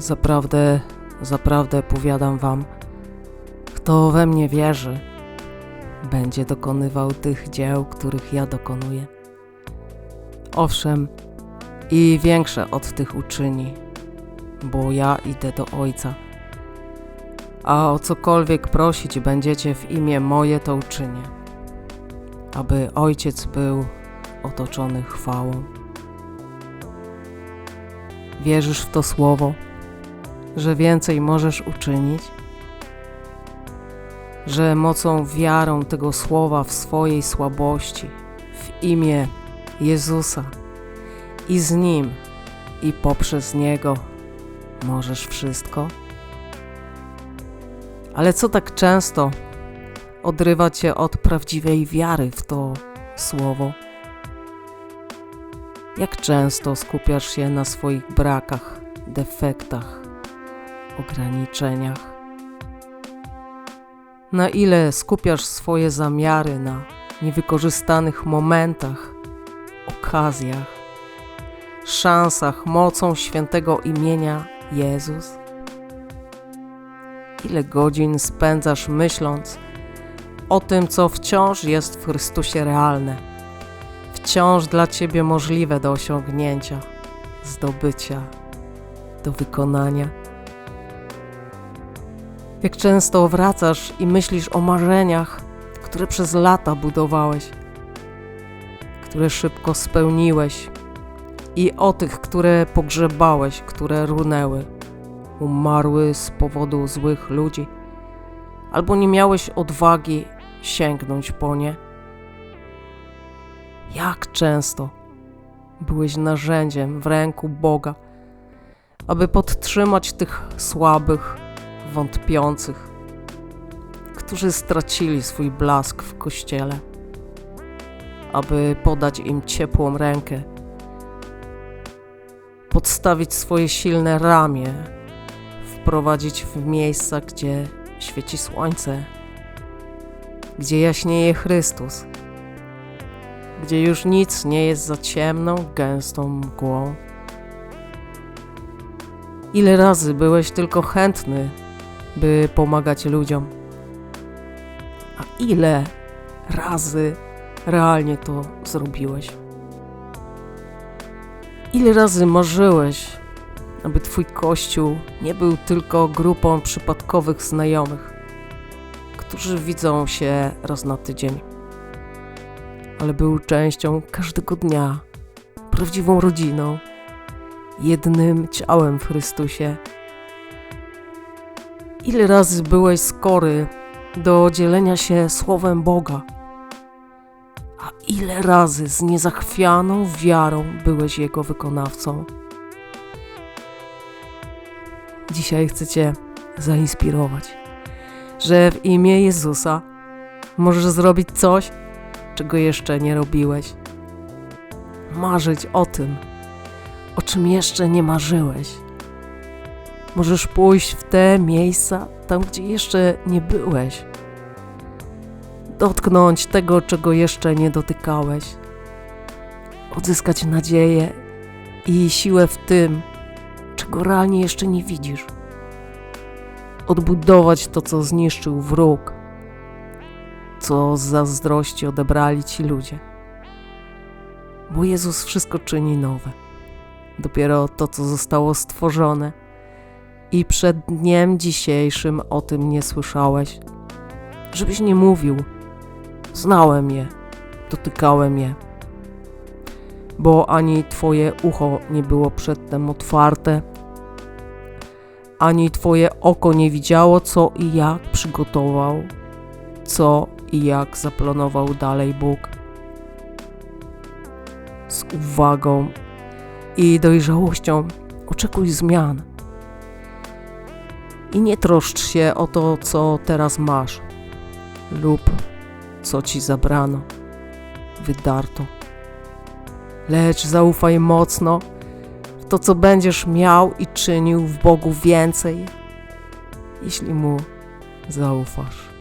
Zaprawdę, zaprawdę powiadam wam, kto we mnie wierzy, będzie dokonywał tych dzieł, których ja dokonuję. Owszem, i większe od tych uczyni, bo ja idę do Ojca. A o cokolwiek prosić będziecie w imię moje, to uczynię, aby Ojciec był otoczony chwałą. Wierzysz w to słowo, że więcej możesz uczynić? Że mocą wiarą tego słowa w swojej słabości, w imię Jezusa i z Nim i poprzez Niego możesz wszystko? Ale co tak często odrywa cię od prawdziwej wiary w to słowo? Jak często skupiasz się na swoich brakach, defektach, ograniczeniach? Na ile skupiasz swoje zamiary na niewykorzystanych momentach, okazjach, szansach mocą świętego imienia Jezus? Ile godzin spędzasz myśląc o tym, co wciąż jest w Chrystusie realne, wciąż dla Ciebie możliwe do osiągnięcia, zdobycia, do wykonania? Jak często wracasz i myślisz o marzeniach, które przez lata budowałeś, które szybko spełniłeś, i o tych, które pogrzebałeś, które runęły umarły z powodu złych ludzi, albo nie miałeś odwagi sięgnąć po nie? Jak często byłeś narzędziem w ręku Boga, aby podtrzymać tych słabych, wątpiących, którzy stracili swój blask w kościele, aby podać im ciepłą rękę, podstawić swoje silne ramię wprowadzić w miejsca, gdzie świeci słońce, gdzie jaśnieje Chrystus, gdzie już nic nie jest za ciemną, gęstą mgłą. Ile razy byłeś tylko chętny, by pomagać ludziom, a ile razy realnie to zrobiłeś? Ile razy marzyłeś, aby Twój kościół nie był tylko grupą przypadkowych znajomych, którzy widzą się raz na tydzień, ale był częścią każdego dnia, prawdziwą rodziną, jednym ciałem w Chrystusie. Ile razy byłeś skory do dzielenia się słowem Boga? A ile razy z niezachwianą wiarą byłeś Jego wykonawcą? Dzisiaj chcę Cię zainspirować, że w imię Jezusa możesz zrobić coś, czego jeszcze nie robiłeś. Marzyć o tym, o czym jeszcze nie marzyłeś. Możesz pójść w te miejsca, tam gdzie jeszcze nie byłeś. Dotknąć tego, czego jeszcze nie dotykałeś. Odzyskać nadzieję i siłę w tym, czego realnie jeszcze nie widzisz. Odbudować to, co zniszczył wróg, co z zazdrości odebrali ci ludzie. Bo Jezus wszystko czyni nowe. Dopiero to, co zostało stworzone i przed dniem dzisiejszym o tym nie słyszałeś, żebyś nie mówił, znałem je, dotykałem je. Bo ani Twoje ucho nie było przedtem otwarte, ani Twoje oko nie widziało, co i jak przygotował, co i jak zaplanował dalej Bóg. Z uwagą i dojrzałością oczekuj zmian. I nie troszcz się o to, co teraz masz lub co ci zabrano, wydarto. Lecz zaufaj mocno to, co będziesz miał i czynił w Bogu więcej, jeśli Mu zaufasz.